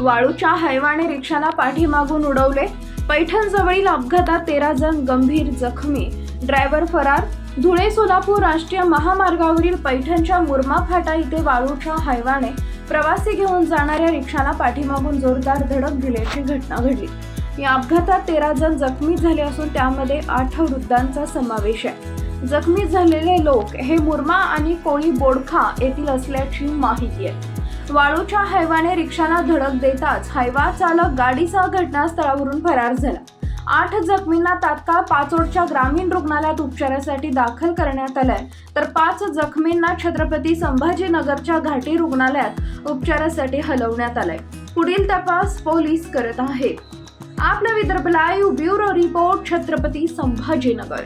वाळूच्या हैवाने रिक्षाला पाठीमागून उडवले. पैठणजवळील अपघातात तेरा जण गंभीर जखमी. ड्रायव्हर फरार. धुळे सोलापूर राष्ट्रीय महामार्गावरील पैठणच्या मुरमा फाटा इथे वाळूच्या हैवाने प्रवासी घेऊन जाणाऱ्या रिक्षाला पाठीमागून जोरदार धडक दिल्याची घटना घडली. या अपघातात तेरा जण जखमी झाले असून त्यामध्ये आठ वृद्धांचा समावेश आहे. जखमी झालेले लोक हे मुरमा आणि कोळी बोडखा येथील असल्याची माहिती आहे. वाळूच्या हैवाने रिक्षाला धडक देताच हैवा चालक गाडीसह घटनास्थळावरून फरार झाला. आठ जखमींना तात्काळ पाचोडच्या ग्रामीण रुग्णालयात उपचारासाठी दाखल करण्यात आलंय. तर पाच जखमींना छत्रपती संभाजीनगरच्या घाटी रुग्णालयात उपचारासाठी हलवण्यात आलंय. पुढील तपास पोलीस करत आहेत. आपलं Vidarbha live bureau report Chhatrapati Sambhajinagar.